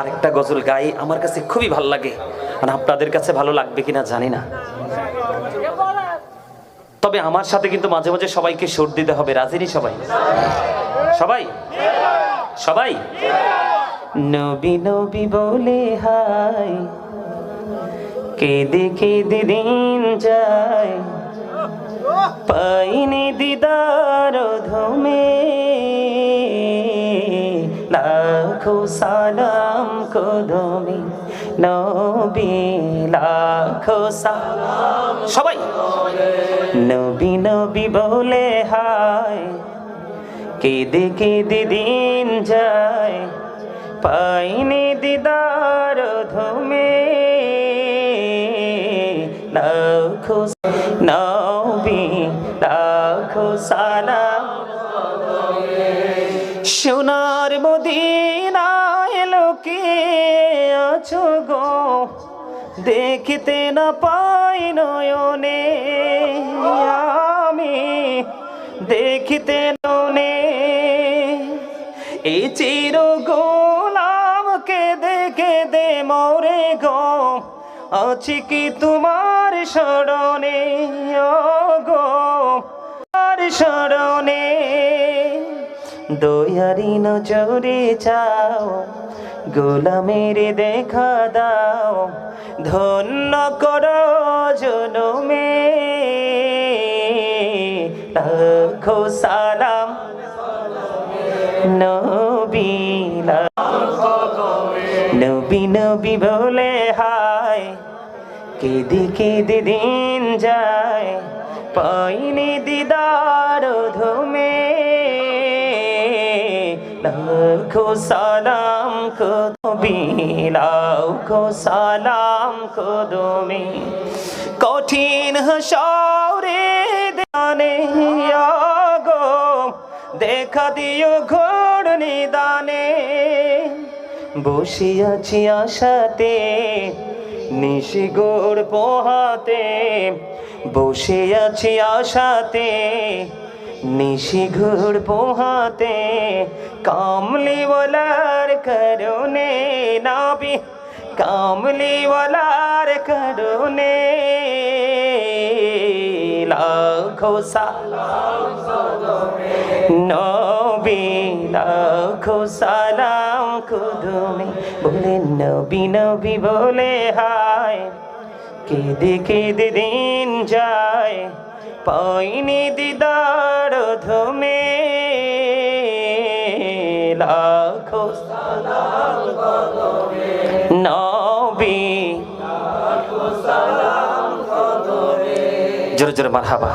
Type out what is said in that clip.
আরেকটা গজল গাই, আমার কাছে খুবই ভালো লাগে। আর আপনাদের কাছে ভালো লাগবে কিনা জানি না। তবে আমার সাথে কিন্তু মাঝে মাঝে সবাইকে সুর দিতে হবে। রাজিনী সবাই? সবাই? সবাই? নবী নবী বলে হাই, কেঁদে কেঁদে দিন যায়। পাইনি দিদার লাখো সালাম কদমে, নবী লাখো সালাম। সবাই। নবী নবী বলে হায়, কেঁদে কেঁদে দিন যায়, পাইনি দিদার ধমে লাখো নবী লাখো সালাম। সোনার মদিনায় লোকে আছো গো। দেখিতে না পাই নয়নে। আমি দেখিতে ননে এই চির গোলামকে দেখে দে মরে গো। আছি কি তোমার ও গো আর স্মরণে দয়ারি নজরে চাও গোলামের দেখা দাও, ধন্য করো জনমে। লাখো সালাম নবী নবী নবী বলে হায়, কেঁদে কেঁদে দিন যায়, পাইনি দিদার ধমে লাখো সালাম কদমি লাখো সালাম কদমি কঠিন হাসরে দানে গো দেখা দিও ঘোর নিদানে। বসে আছি আশাতে, নিশিগোর পোহাতে বসে আছি আশাতে নিশিঘুর পোহাতে, কামলিওয়ালার করুনে নাবি, কামলিওয়ালার করুনে লাখো সালাম নবী সালাম কুদুমে, বলে নবী নবী বলে হায়। কেঁদে কেঁদে দিন যায় পাইনি দিদার ধমে। লাখো নবী। জোরে জোরে মারহাবা।